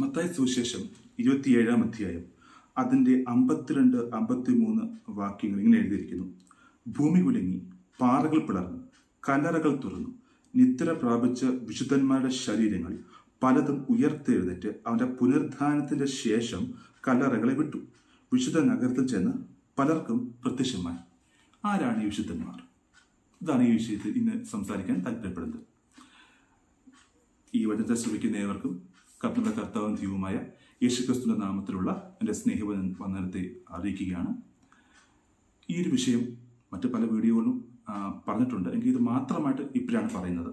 മത്തായി സുവിശേഷം ഇരുപത്തിയേഴാം അധ്യായം. അതിന്റെ അമ്പത്തിരണ്ട് അമ്പത്തിമൂന്ന് വാക്യങ്ങൾ ഇങ്ങനെ എഴുതിയിരിക്കുന്നു. ഭൂമി കുലുങ്ങി പാറകൾ പിളർന്നു കല്ലറകൾ തുറന്നു നിദ്ര പ്രാപിച്ച വിശുദ്ധന്മാരുടെ ശരീരങ്ങൾ പലതും ഉയർത്തെഴുന്നേറ്റ് അവന്റെ പുനരുദ്ധാനത്തിന്റെ ശേഷം കല്ലറകളെ വിട്ടു. വിശുദ്ധ നഗരത്തിൽ ചെന്ന് പലർക്കും പ്രത്യക്ഷമായി. ആരാണ് ഈ വിശുദ്ധന്മാർ? ഇതാണ് ഈ വിഷയത്തിൽ ഇന്ന് സംസാരിക്കാൻ താല്പര്യപ്പെടുന്നത്. ഈ വചനത്തെ ശ്രമിക്കുന്ന ഏവർക്കും കർത്തന്റെ കർത്താവും ദൈവമായ യേശുക്രിസ്തുവിന്റെ നാമത്തിലുള്ള എന്റെ സ്നേഹവന്ദനത്തെ അറിയിക്കുകയാണ്. ഈ ഒരു വിഷയം മറ്റ് പല വീഡിയോകളും പറഞ്ഞിട്ടുണ്ട്. എങ്കിൽ ഇത് മാത്രമായിട്ട് ഇപ്പോഴാണ് പറയുന്നത്.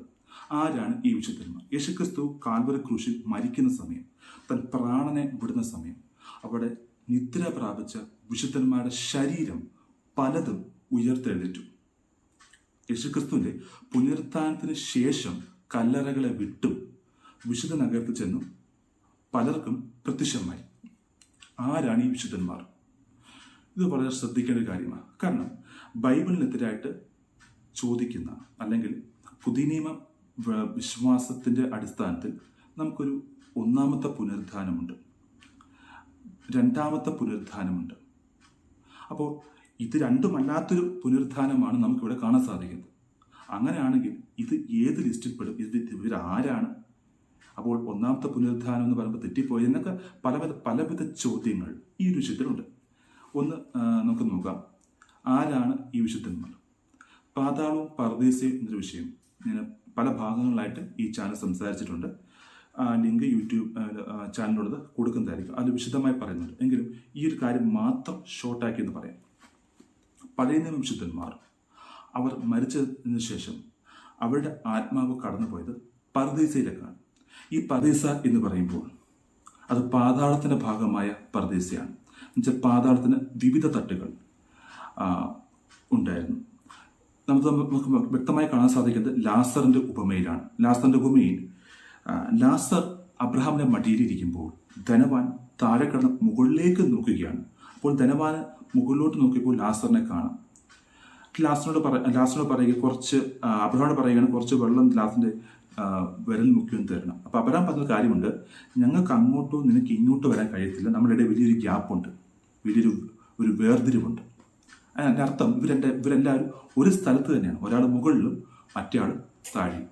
ആരാണ് ഈ വിശുദ്ധന്മാർ യേശുക്രിസ്തു കാൽവര ക്രൂശിൽ മരിക്കുന്ന സമയം തൻ പ്രാണനെ വിടുന്ന സമയം അവിടെ നിദ്ര പ്രാപിച്ച വിശുദ്ധന്മാരുടെ ശരീരം പലതും ഉയർത്തെഴുന്നേറ്റു. യേശുക്രിസ്തുവിന്റെ പുനരുത്ഥാനത്തിന് ശേഷം കല്ലറകളെ വിട്ടും വിശുദ്ധ നഗരത്തിൽ ചെന്നു പലർക്കും പ്രത്യക്ഷമായി. ആരാണ് ഈ വിശുദ്ധന്മാർ? ഇത് വളരെ ശ്രദ്ധിക്കേണ്ട ഒരു കാര്യമാണ്. കാരണം ബൈബിളിനെതിരായിട്ട് ചോദിക്കുന്ന അല്ലെങ്കിൽ പുതിയ നിയമ വ- വിശ്വാസത്തിന്റെ അടിസ്ഥാനത്തിൽ നമുക്കൊരു ഒന്നാമത്തെ പുനരുദ്ധാനമുണ്ട്. രണ്ടാമത്തെ പുനരുദ്ധാനമുണ്ട്. അപ്പോൾ ഇത് രണ്ടുമല്ലാത്തൊരു പുനരുദ്ധാനമാണ് നമുക്കിവിടെ കാണാൻ സാധിക്കുന്നത്. അങ്ങനെയാണെങ്കിൽ ഇത് ഏത് ലിസ്റ്റിൽപ്പെടും? ഇത് ഇവരാരാണ്? അപ്പോൾ ഒന്നാമത്തെ പുനരുദ്ധാനം എന്ന് പറയുമ്പോൾ തെറ്റിപ്പോയി എന്നൊക്കെ പലവിധ പലവിധ ചോദ്യങ്ങൾ ഈ ഒരു വിഷയത്തിലുണ്ട് ഒന്ന് നമുക്ക് നോക്കാം. ആരാണ് ഈ വിശുദ്ധന്മാർ? പാതാളവും പർദീസയും എന്നൊരു വിഷയം. ഞാൻ പല ഭാഗങ്ങളിലായിട്ട് ഈ ചാനൽ സംസാരിച്ചിട്ടുണ്ട്. ആ ലിങ്ക് യൂട്യൂബ് ചാനലിനുള്ളത് കൊടുക്കുന്നതായിരിക്കും. അത് വിശദമായി പറയുന്നുണ്ട്. എങ്കിലും ഈ ഒരു കാര്യം മാത്രം ഷോർട്ടാക്കി എന്ന് പറയാം. പഴയ നിയമ വിശുദ്ധന്മാർ അവർ മരിച്ചതിന് ശേഷം അവരുടെ ആത്മാവ് കടന്നുപോയത് പർദീസയിലേക്കാണ്. ഈ പർദീസ എന്ന് പറയുമ്പോൾ അത് പാതാളത്തിന്റെ ഭാഗമായ പർദീസയാണ്. എന്നുവെച്ചാൽ പാതാളത്തിന് വിവിധ തട്ടുകൾ ഉണ്ടായിരുന്നു. നമുക്ക് നമുക്ക് വ്യക്തമായി കാണാൻ സാധിക്കുന്നത് ലാസറിന്റെ ഉപമയിലാണ്. ലാസറിന്റെ ഉപമയിൽ ലാസർ അബ്രഹാമിന്റെ മടിയിലിരിക്കുമ്പോൾ ധനവാൻ താഴെ കിടന്ന് മുകളിലേക്ക് നോക്കുകയാണ്. അപ്പോൾ ധനവാൻ മുകളിലോട്ട് നോക്കിയപ്പോൾ ലാസറിനെ കാണാം. ലാസ്റ്റിനോട് പറ ലാസ്റ്റിനോട് പറയുക കുറച്ച് ആ, അബ്രഹാമിനോട് പറയുകയാണ് കുറച്ച് വെള്ളം ഗ്ലാസിന്റെ വിരൽ മുക്കിയൊന്ന് തരണം. അപ്പോൾ അബ്രഹാം പറഞ്ഞ കാര്യമുണ്ട്. ഞങ്ങൾക്ക് അങ്ങോട്ടോ നിനക്ക് ഇങ്ങോട്ടോ വരാൻ കഴിയത്തില്ല. നമ്മളിടെ വലിയൊരു ഗ്യാപ്പുണ്ട്. വലിയൊരു ഒരു വേർതിരിവുണ്ട്. അതിന്റെ അർത്ഥം ഇവരെന്റെ ഇവരെല്ലാവരും ഒരു സ്ഥലത്ത് തന്നെയാണ്. ഒരാൾ മുകളിലും മറ്റേ താഴെയും.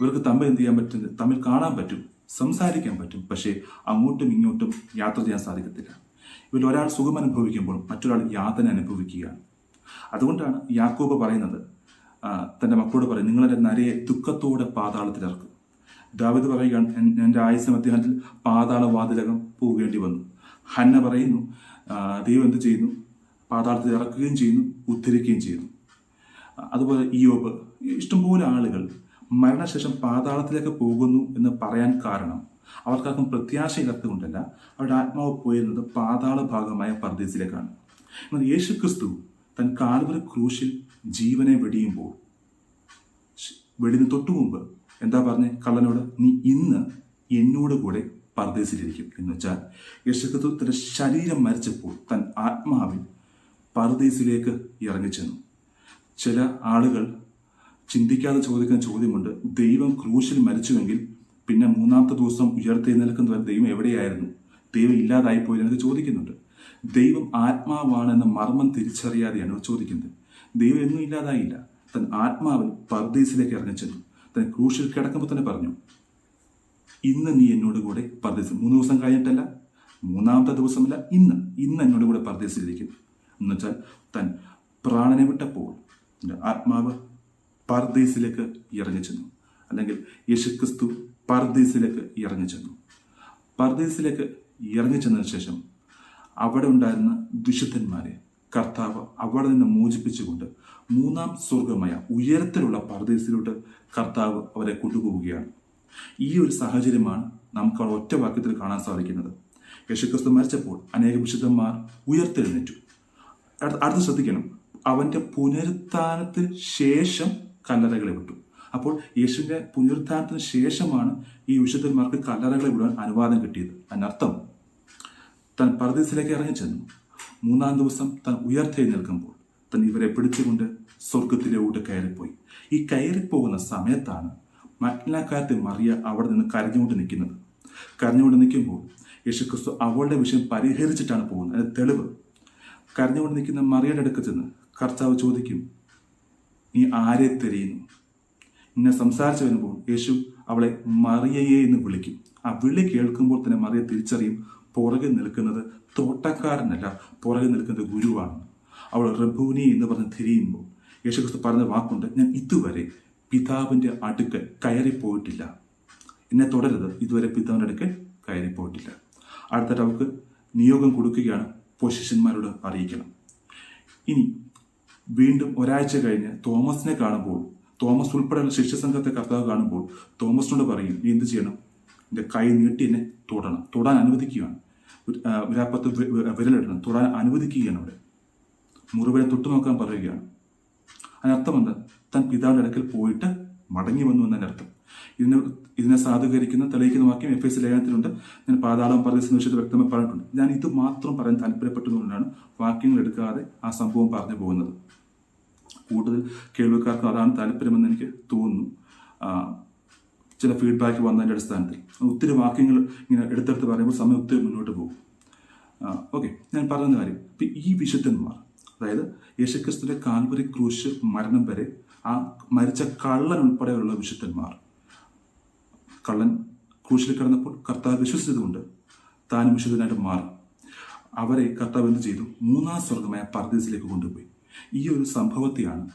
ഇവർക്ക് തമ്മിൽ എന്ത് ചെയ്യാൻ പറ്റും? തമ്മിൽ കാണാൻ പറ്റും. സംസാരിക്കാൻ പറ്റും. പക്ഷേ അങ്ങോട്ടും ഇങ്ങോട്ടും യാത്ര ചെയ്യാൻ സാധിക്കത്തില്ല. ഇവരിൽ ഒരാൾ സുഖം അനുഭവിക്കുമ്പോൾ മറ്റൊരാൾ യാതന അനുഭവിക്കുകയാണ്. അതുകൊണ്ടാണ് യാക്കോബ് പറയുന്നത് തന്റെ മക്കളോട് പറയും നിങ്ങളെന്റെ നരയെ ദുഃഖത്തോടെ പാതാളത്തിലിറക്കും. ദാവിദ് പറയുകയാണ് എന്റെ ആയുസ് അധ്യാനത്തിൽ പാതാള വാതിലകം പോകേണ്ടി വന്നു. ഹന്ന പറയുന്നു ദൈവം എന്ത് ചെയ്യുന്നു? പാതാളത്തിൽ ഇറക്കുകയും ചെയ്യുന്നു ഉദ്ധരിക്കുകയും ചെയ്യുന്നു. അതുപോലെ ഇയോബ് ഇഷ്ടംപോലെ ആളുകൾ മരണശേഷം പാതാളത്തിലേക്ക് പോകുന്നു എന്ന് പറയാൻ കാരണം അവർക്കാർക്കും പ്രത്യാശയില്ലാത്തത് കൊണ്ടല്ല അവരുടെ ആത്മാവ് പോയിരുന്നത് പാതാള ഭാഗമായ പർദേശിലേക്കാണ് എന്നാൽ യേശു ക്രിസ്തു തൻ കാൽവര ക്രൂശിൽ ജീവനെ വെടിയുമ്പോൾ വെടിന് തൊട്ടു മുമ്പ് എന്താ പറഞ്ഞ കള്ളനോട്? നീ ഇന്ന് എന്നോട് കൂടെ പർദേശിലിരിക്കും എന്ന് വെച്ചാൽ യേശുക്രിസ്തു തന്റെ ശരീരം മരിച്ചപ്പോൾ തൻ ആത്മാവിൽ പർദേശിലേക്ക് ഇറങ്ങിച്ചെന്നു. ചില ആളുകൾ ചിന്തിക്കാതെ ചോദിക്കുന്ന ചോദ്യമുണ്ട് ദൈവം ക്രൂശിൽ മരിച്ചുവെങ്കിൽ പിന്നെ മൂന്നാമത്തെ ദിവസം ഉയർത്തെഴുന്നേൽക്കുന്നവരെ ദൈവം എവിടെയായിരുന്നു? ദൈവം ഇല്ലാതായി പോയി എന്നൊക്കെ ചോദിക്കുന്നുണ്ട്. ദൈവം ആത്മാവാണെന്ന മർമ്മം തിരിച്ചറിയാതെയാണ് ചോദിക്കുന്നത്? ദൈവം എന്നും ഇല്ലാതായില്ല. തൻ ആത്മാവിൽ പർദീസിലേക്ക് ഇറങ്ങിച്ചെന്നു തൻ ക്രൂശിൽ കിടക്കുമ്പോൾ തന്നെ പറഞ്ഞു ഇന്ന് നീ എന്നോട് കൂടെ പർദേശം മൂന്ന് ദിവസം കഴിഞ്ഞിട്ടല്ല മൂന്നാമത്തെ ദിവസമല്ല ഇന്ന് ഇന്ന് എന്നോട് കൂടെ പർദേശിലിരിക്കും എന്നുവെച്ചാൽ തൻ പ്രാണനെ വിട്ടപ്പോൾ ആത്മാവ് പർദീസിലേക്ക് ഇറങ്ങിച്ചെന്നു അല്ലെങ്കിൽ യേശുക്രിസ്തു പർദീസിലേക്ക് ഇറങ്ങിച്ചെന്നു പർദീസിലേക്ക് ഇറങ്ങിച്ചെന്നതിന് ശേഷം അവിടെ ഉണ്ടായിരുന്ന വിശുദ്ധന്മാരെ കർത്താവ് അവിടെ നിന്ന് മോചിപ്പിച്ചുകൊണ്ട് മൂന്നാം സ്വർഗമായ ഉയരത്തിലുള്ള പർദേശിലോട്ട് കർത്താവ് അവരെ കൊണ്ടുപോവുകയാണ്. ഈ ഒരു സാഹചര്യമാണ് നമുക്ക് അവിടെ ഒറ്റ വാക്യത്തിൽ കാണാൻ സാധിക്കുന്നത്. യേശുക്രിസ്തു മരിച്ചപ്പോൾ അനേക വിശുദ്ധന്മാർ ഉയർത്തെഴുന്നേറ്റു. അടുത്ത ശ്രദ്ധിക്കണം. അവന്റെ പുനരുത്ഥാനത്തിന് ശേഷം കല്ലറകളെ വിട്ടു. അപ്പോൾ യേശുവിന്റെ പുനരുത്ഥാനത്തിന് ശേഷമാണ് ഈ വിശുദ്ധന്മാർക്ക് കല്ലറകളെ വിടാൻ അനുവാദം കിട്ടിയത്. അതിനർത്ഥം താൻ പർദീസിലേക്ക് ഇറങ്ങിച്ചെന്നു. മൂന്നാം ദിവസം താൻ ഉയർത്തെഴുന്നേൽക്കുമ്പോൾ താൻ ഇവരെ പിടിച്ചുകൊണ്ട് സ്വർഗത്തിലോട്ട് കയറിപ്പോയി. ഈ കയറിപ്പോകുന്ന സമയത്താണ് മഗ്നക്കാരത്തെ മറിയ അവിടെ നിന്ന് കരഞ്ഞുകൊണ്ട് നിൽക്കുന്നത്. കരഞ്ഞുകൊണ്ട് നിൽക്കുമ്പോൾ യേശുക്രിസ്തു അവളുടെ വിഷയം പരിഹരിച്ചിട്ടാണ് പോകുന്നത്. അതിന് തെളിവ്. കരഞ്ഞുകൊണ്ട് നിൽക്കുന്ന മറിയുടെ അടുക്ക് ചെന്ന് കർത്താവ് ചോദിക്കും നീ ആരെ തിരയുന്നു? ഇങ്ങനെ സംസാരിച്ചു വരുമ്പോൾ യേശു അവളെ മറിയയെ എന്ന് വിളിക്കും. ആ വിളി കേൾക്കുമ്പോൾ തന്നെ മറിയ തിരിച്ചറിയും പുറകെ നിൽക്കുന്നത് തോട്ടക്കാരനല്ല പുറകിൽ നിൽക്കുന്നത് ഗുരുവാണ്. അവൾ റബൂനി എന്ന് പറഞ്ഞ് തിരിയുമ്പോൾ യേശുക്രിസ്തു പറഞ്ഞ വാക്കുണ്ട് ഞാൻ ഇതുവരെ പിതാവിന്റെ അടുക്കൽ കയറിപ്പോയിട്ടില്ല. എന്നെ തുടരുത് ഇതുവരെ പിതാവിന്റെ അടുക്കൽ കയറിപ്പോയിട്ടില്ല. അടുത്തിട്ട് അവൾക്ക് നിയോഗം കൊടുക്കുകയാണ് പൊസിഷന്മാരോട് അറിയിക്കണം. ഇനി വീണ്ടും ഒരാഴ്ച കഴിഞ്ഞ് തോമസിനെ കാണുമ്പോൾ തോമസ് ഉൾപ്പെടെയുള്ള ശിഷ്യസംഘത്തെ കർത്താവ് കാണുമ്പോൾ തോമസിനോട് പറയും നീ എന്ത് ചെയ്യണം? എന്റെ കൈ നീട്ടി എന്നെ തൊടണം തൊടാൻ അനുവദിക്കുകയാണ്. ഒരു- ആ, ഒരാപ്പത്ത് വി- വി- വിരലിടണം തൊടാൻ അനുവദിക്കുകയാണ് അവിടെ മുറിവിനെ തൊട്ടു നോക്കാൻ പറയുകയാണ്. അതിനർത്ഥം എന്താ? താൻ പിതാവിന്റെ അടുക്കൽ പോയിട്ട് മടങ്ങി വന്നു എന്നതിന്റെ അർത്ഥം. ഇതിനെ ഇതിനെ സാധൂകരിക്കുന്ന തെളിയിക്കുന്ന വാക്യം എഫ് എസ് ലേഖനത്തിലുണ്ട്. ഞാൻ പാതാളം പ്രദേശം വിഷയത്തിൽ വ്യക്തമായി പറഞ്ഞിട്ടുണ്ട്. ഞാൻ ഇത് മാത്രം പറയാൻ താല്പര്യപ്പെട്ടതുകൊണ്ടാണ് വാക്യങ്ങൾ എടുക്കാതെ ആ സംഭവം പറഞ്ഞു പോകുന്നത്. കൂടുതൽ കേൾവിക്കാർക്ക് അതാണ് താല്പര്യമെന്ന് എനിക്ക് തോന്നുന്നു. ചില ഫീഡ്ബാക്ക് വന്നതിന്റെ അടിസ്ഥാനത്തിൽ. ഒത്തിരി വാക്യങ്ങൾ ഇങ്ങനെ എടുത്തെടുത്ത് പറയുമ്പോൾ സമയം ഒത്തിരി മുന്നോട്ട് പോകും. ഓക്കെ ഞാൻ പറയുന്ന കാര്യം. ഈ വിശുദ്ധന്മാർ അതായത് യേശുക്രിസ്തുവിന്റെ കാൽവരി ക്രൂശ് മരണം വരെ ആ മരിച്ച കള്ളൻ ഉൾപ്പെടെയുള്ള വിശുദ്ധന്മാർ കള്ളൻ ക്രൂശിൽ കിടന്നപ്പോൾ കർത്താവ് വിശ്വസിച്ചതുകൊണ്ട് താനും വിശുദ്ധനായിട്ട് മാറി. അവരെ കർത്താവ് എന്ത് ചെയ്തു? മൂന്നാം സ്വർഗമായ പർദീസിലേക്ക് കൊണ്ടുപോയി. ഈ ഒരു സംഭവത്തെയാണ്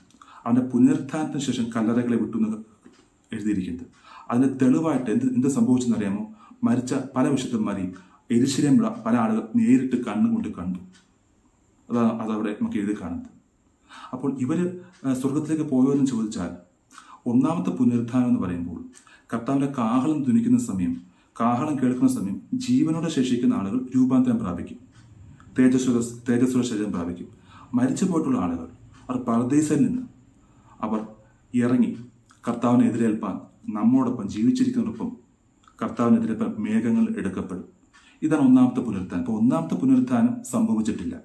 അവന്റെ പുനരുത്ഥാനത്തിന് ശേഷം കല്ലറകളെ വിട്ടുന്നത് എഴുതിയിരിക്കുന്നത്. അതിന് തെളിവായിട്ട് എന്ത് എന്ത് സംഭവിച്ചെന്നറിയാമോ? മരിച്ച പല വിശുദ്ധന്മാരെയും എരിശിരമുള്ള പല ആളുകൾ നേരിട്ട് കണ്ണുകൊണ്ട് കണ്ടു. അതാണ് അതവിടെ നമുക്ക് എഴുതി കാണുന്നത്. അപ്പോൾ ഇവർ സ്വർഗത്തിലേക്ക് പോയോ എന്ന് ചോദിച്ചാൽ ഒന്നാമത്തെ പുനരുദ്ധാനം എന്ന് പറയുമ്പോൾ കർത്താവിന്റെ കാഹളം ധനിക്കുന്ന സമയം കാഹളം കേൾക്കുന്ന സമയം ജീവനോടെ ശേഷിക്കുന്ന ആളുകൾ രൂപാന്തരം പ്രാപിക്കും. തേജസ്വര തേജസ്വര ശരീരം പ്രാപിക്കും. മരിച്ചു പോയിട്ടുള്ള ആളുകൾ അവർ പരദേശയിൽ നിന്ന് അവർ ഇറങ്ങി കർത്താവിനെ എതിരേൽപ്പാൻ നമ്മോടൊപ്പം ജീവിച്ചിരിക്കുന്നതിനൊപ്പം കർത്താവിനെതിരെ മേഘങ്ങൾ എടുക്കപ്പെടും. ഇതാണ് ഒന്നാമത്തെ പുനരുത്ഥാനം. അപ്പോൾ ഒന്നാമത്തെ പുനരുത്ഥാനം സംഭവിച്ചിട്ടില്ല.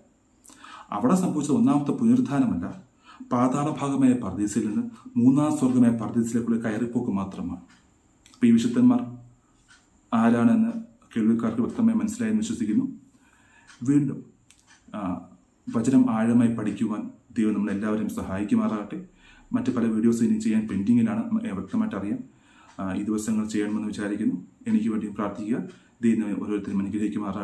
അവിടെ സംഭവിച്ച ഒന്നാമത്തെ പുനരുത്ഥാനമല്ല പാതാള ഭാഗമായ പർദീസിൽ നിന്ന് മൂന്നാം സ്വർഗമായ പർദീസിലേക്കുള്ള കയറിപ്പോക്ക് മാത്രമാണ്. അപ്പോൾ ഈ വിശുദ്ധന്മാർ ആരാണെന്ന് കേൾവിക്കാർക്ക് വ്യക്തമായി മനസ്സിലായെന്ന് വിശ്വസിക്കുന്നു. വീണ്ടും വചനം ആഴമായി പഠിക്കുവാൻ ദൈവം നമ്മളെല്ലാവരെയും സഹായിക്കുമാറാകട്ടെ. മറ്റ് പല വീഡിയോസ് ഇനി ചെയ്യാൻ പെൻഡിങ്ങിലാണ് വ്യക്തമായിട്ട് അറിയാം. ഈ ദിവസങ്ങൾ ചെയ്യണമെന്ന് വിചാരിക്കുന്നു. എനിക്ക് വേണ്ടി പ്രാർത്ഥിക്കുക. ദൈവം ഓരോരുത്തരും അനുഗ്രഹിക്കുമാറാകട്ടെ.